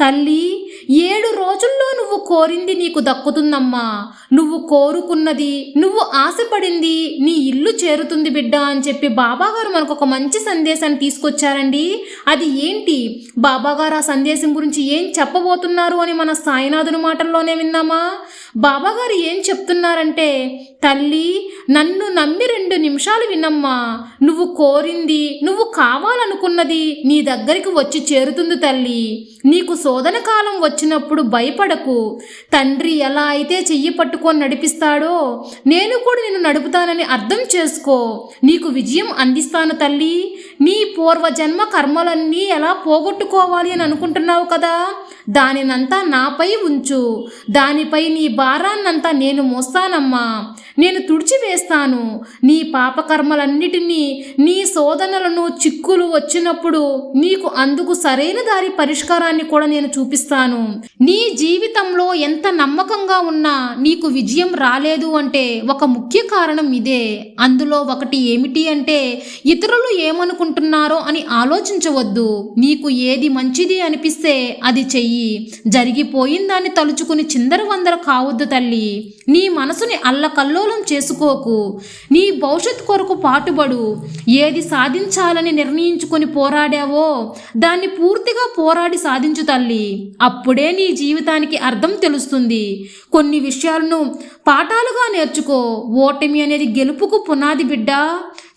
తల్లి ఏడు రోజుల్లో నువ్వు కోరింది నీకు దక్కుతుందమ్మా. నువ్వు కోరుకున్నది నువ్వు ఆశపడింది నీ ఇల్లు చేరుతుంది బిడ్డ అని చెప్పి బాబాగారు మనకు ఒక మంచి సందేశాన్ని తీసుకొచ్చారండి. అది ఏంటి? బాబాగారు ఆ సందేశం గురించి ఏం చెప్పబోతున్నారు అని మన సాయినాథుని మాటల్లోనే విన్నామా బాబాగారు ఏం చెప్తున్నారంటే తల్లి నన్ను నమ్మి రెండు నిమిషాలు వినమ్మా. నువ్వు కోరింది నువ్వు కావాలనుకున్నది నీ దగ్గరికి వచ్చి చేరుతుంది తల్లి. నీకు శోధన కాలం వచ్చినప్పుడు భయపడకు. తండ్రి ఎలా అయితే చెయ్యి పట్టుకొని నడిపిస్తాడో నేను కూడా నిన్ను నడుపుతానని అర్థం చేసుకో. నీకు విజయం అందిస్తాను తల్లి. నీ పూర్వజన్మ కర్మలన్నీ ఎలా పోగొట్టుకోవాలి అని అనుకుంటున్నావు కదా? దానినంతా నాపై ఉంచు. దానిపై నీ భారాన్నంతా నేను మోస్తానమ్మా. నేను తుడిచివేస్తాను. నీ పాపకర్మలన్నిటినీ నీ శోధనలను చిక్కులు వచ్చినప్పుడు నీకు అందుకు సరైన దారి పరిష్కారాన్ని కూడా నేను నేను చూపిస్తాను. నీ జీవితంలో ఎంత నమ్మకంగా ఉన్నా నీకు విజయం రాలేదు అంటే ఒక ముఖ్య కారణం ఇదే. అందులో ఒకటి ఏమిటి అంటే ఇతరులు ఏమనుకుంటున్నారో అని ఆలోచించవద్దు. నీకు ఏది మంచిది అనిపిస్తే అది చెయ్యి. జరిగిపోయిందాన్ని తలుచుకుని చిందర వందర కావద్దు తల్లి. నీ మనసుని అల్లకల్లోలం చేసుకోకు. నీ భవిష్యత్ కొరకు పాటుబడు ఏది సాధించాలని నిర్ణయించుకొని పోరాడావో దాన్ని పూర్తిగా పోరాడి సాధించు తల్లి. అప్పుడే నీ జీవితానికి అర్థం తెలుస్తుంది. కొన్ని విషయాలను పాఠాలుగా నేర్చుకో. ఓటమి అనేది గెలుపుకు పునాది బిడ్డ.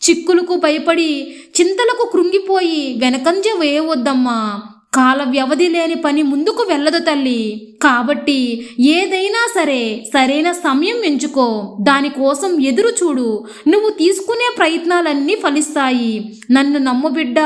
చిక్కులకు భయపడి చింతలకు కృంగిపోయి వెనకంజ వేయవద్దమ్మా. కాల వ్యవధి లేని పని ముందుకు వెళ్ళదు తల్లి. కాబట్టి ఏదైనా సరే సరైన సమయం ఎంచుకో. దానికోసం ఎదురు చూడు. నువ్వు తీసుకునే ప్రయత్నాలన్నీ ఫలిస్తాయి. నన్ను నమ్ము బిడ్డ.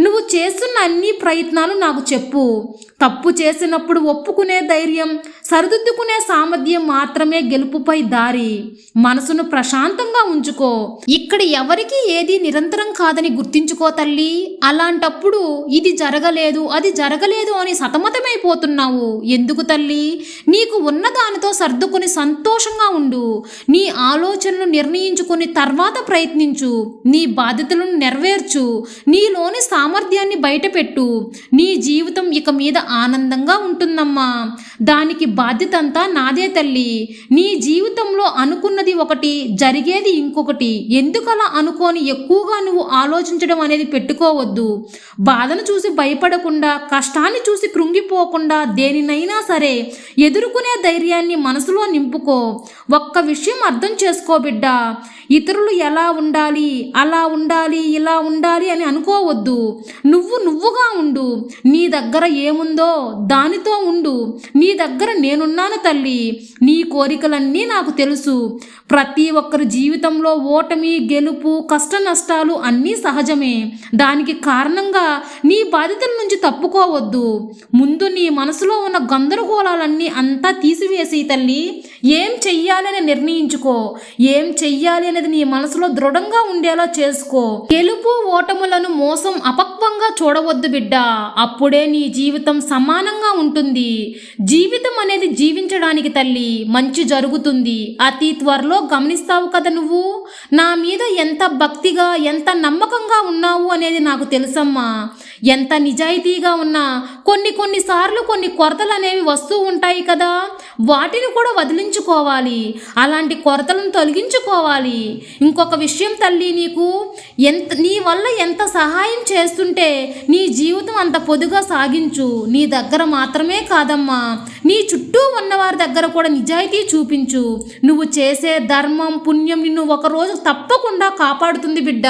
నువ్వు చేస్తున్న అన్ని ప్రయత్నాలు నాకు చెప్పు. తప్పు చేసినప్పుడు ఒప్పుకునే ధైర్యం సరిదిద్దుకునే సామర్థ్యం మాత్రమే గెలుపుపై దారి. మనసును ప్రశాంతంగా ఉంచుకో. ఇక్కడ ఎవరికి ఏది నిరంతరం కాదని గుర్తించుకో తల్లి. అలాంటప్పుడు ఇది జరగలేదు అది అది జరగలేదు అని సతమతమైపోతున్నావు. ఎందుకు తల్లి? నీకు ఉన్న దానితో సర్దుకుని సంతోషంగా ఉండు. నీ ఆలోచనలు నిర్ణయించుకుని తర్వాత ప్రయత్నించు. నీ బాధ్యతలను నెరవేర్చు. నీలోని సామర్థ్యాన్ని బయటపెట్టు. నీ జీవితం ఇక మీద ఆనందంగా ఉంటుందమ్మా. దానికి బాధ్యత అంతా నాదే తల్లి. నీ జీవితంలో అనుకున్నది ఒకటి జరిగేది ఇంకొకటి. ఎందుకలా అనుకోని ఎక్కువగా నువ్వు ఆలోచించడం అనేది పెట్టుకోవద్దు. బాధను చూసి భయపడకుండా కష్టాన్ని చూసి కృంగిపోకుండా దేనినైనా సరే ఎదుర్కొనే ధైర్యాన్ని మనసులో నింపుకో. ఒక్క విషయం అర్థం చేసుకో బిడ్డ. ఇతరులు ఎలా ఉండాలి అలా ఉండాలి ఇలా ఉండాలి అని అనుకోవద్దు. నువ్వు నువ్వుగా ఉండు. నీ దగ్గర ఏముందో దానితో ఉండు. నీ దగ్గర నేనున్నాను తల్లి. నీ కోరికలన్నీ నాకు తెలుసు. ప్రతి ఒక్కరి జీవితంలో ఓటమి గెలుపు కష్ట నష్టాలు అన్నీ సహజమే. దానికి కారణంగా నీ బాధ్యతల నుంచి తప్పు తప్పుకోవద్దు ముందు నీ మనసులో ఉన్న గందరగోళాలన్నీ అంతా తీసివేసి తల్లి. ఏం చెయ్యాలని నిర్ణయించుకో. ఏం చెయ్యాలి అనేది నీ మనసులో దృఢంగా ఉండేలా చేసుకో. గెలుపు ఓటములను మోసం అపక్వంగా చూడవద్దు బిడ్డ. అప్పుడే నీ జీవితం సమానంగా ఉంటుంది. జీవితం అనేది జీవించడానికి తల్లి మంచి జరుగుతుంది. అతి త్వరలో గమనిస్తావు కదా నువ్వు? నా మీద ఎంత భక్తిగా ఎంత నమ్మకంగా ఉన్నావు అనేది నాకు తెలుసమ్మా. ఎంత నిజాయితీగా ఉన్నా కొన్ని కొన్నిసార్లు కొన్ని కొరతలు అనేవి వస్తూ ఉంటాయి కదా. వాటిని కూడా వదిలించుకోవాలి. అలాంటి కొరతలను తొలగించుకోవాలి. ఇంకొక విషయం తల్లి నీకు ఎంత నీ వల్ల ఎంత సహాయం చేస్తుంటే నీ జీవితం అంత పొదుగా సాగించు. నీ దగ్గర మాత్రమే కాదమ్మా. నీ చుట్టూ ఉన్నవారి దగ్గర కూడా నిజాయితీ చూపించు. నువ్వు చేసే ధర్మం పుణ్యం నిన్ను ఒకరోజు తప్పకుండా కాపాడుతుంది బిడ్డ.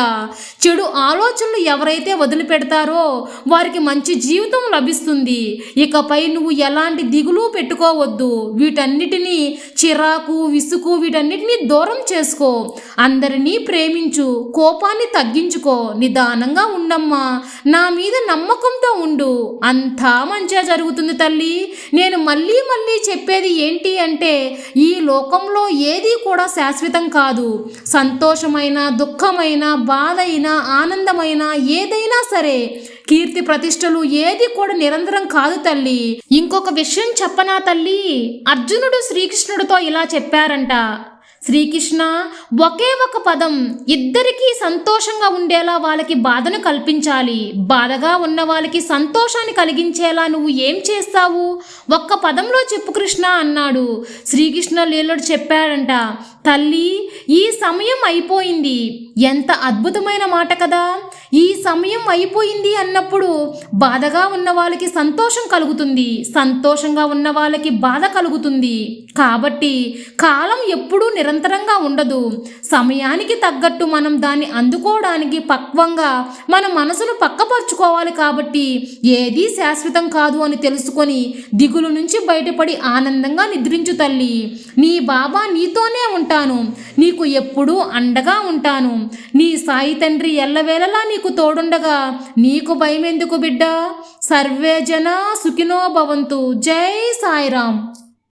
చెడు ఆలోచనలు ఎవరైతే వదిలిపెడతారో వారికి మంచి జీవితం లభిస్తుంది. ఇకపై నువ్వు ఎలాంటి దిగులు పెట్టుకోవద్దు. వీటన్నిటినీ చిరాకు విసుగు వీటన్నిటినీ దూరం చేసుకో. అందరినీ ప్రేమించు కోపాన్ని తగ్గించుకో. నిదానంగా ఉండమ్మా. నా మీద నమ్మకంతో ఉండు. అంతా మంచిగా జరుగుతుంది తల్లి. నేను మళ్ళీ మళ్ళీ మళ్ళీ చెప్పేది ఏంటి అంటే ఈ లోకంలో ఏది కూడా శాశ్వతం కాదు. సంతోషమైన దుఃఖమైన బాధ అయినా ఆనందమైన ఏదైనా సరే కీర్తి ప్రతిష్టలు ఏది కూడా నిరంతరం కాదు తల్లి. ఇంకొక విషయం చెప్పనా తల్లి? అర్జునుడు శ్రీకృష్ణుడితో ఇలా చెప్పారంట. శ్రీకృష్ణ ఒకే ఒక పదం ఇద్దరికీ సంతోషంగా ఉండేలా వాళ్ళకి బాధను కల్పించాలి. బాధగా ఉన్న వాళ్ళకి సంతోషాన్ని కలిగించేలా నువ్వు ఏం చేస్తావు? ఒక్క పదంలో చెప్పు కృష్ణ అన్నాడు. శ్రీకృష్ణ లీలుడు చెప్పాడంట తల్లి ఈ సమయం అయిపోయింది. ఎంత అద్భుతమైన మాట కదా. ఈ సమయం అయిపోయింది అన్నప్పుడు బాధగా ఉన్న వాళ్ళకి సంతోషం కలుగుతుంది. సంతోషంగా ఉన్న వాళ్ళకి బాధ కలుగుతుంది. కాబట్టి కాలం ఎప్పుడూ నిరంతరంగా ఉండదు. సమయానికి తగ్గట్టు మనం దాన్ని అందుకోవడానికి పక్వంగా మన మనసును పక్కపరుచుకోవాలి కాబట్టి ఏదీ శాశ్వతం కాదు అని తెలుసుకొని దిగులు నుంచి బయటపడి ఆనందంగా నిద్రించు తల్లి. నీ బాబా నీతోనే ఉంటాను. నీకు ఎప్పుడూ అండగా ఉంటాను. నీ సాయి తండ్రి ఎల్లవేళలా నీ నీకు తోడుండగా నీకు భయం ఎందుకు బిడ్డ? సర్వే జన సుఖినో భవంతు. జై సాయిరామ్.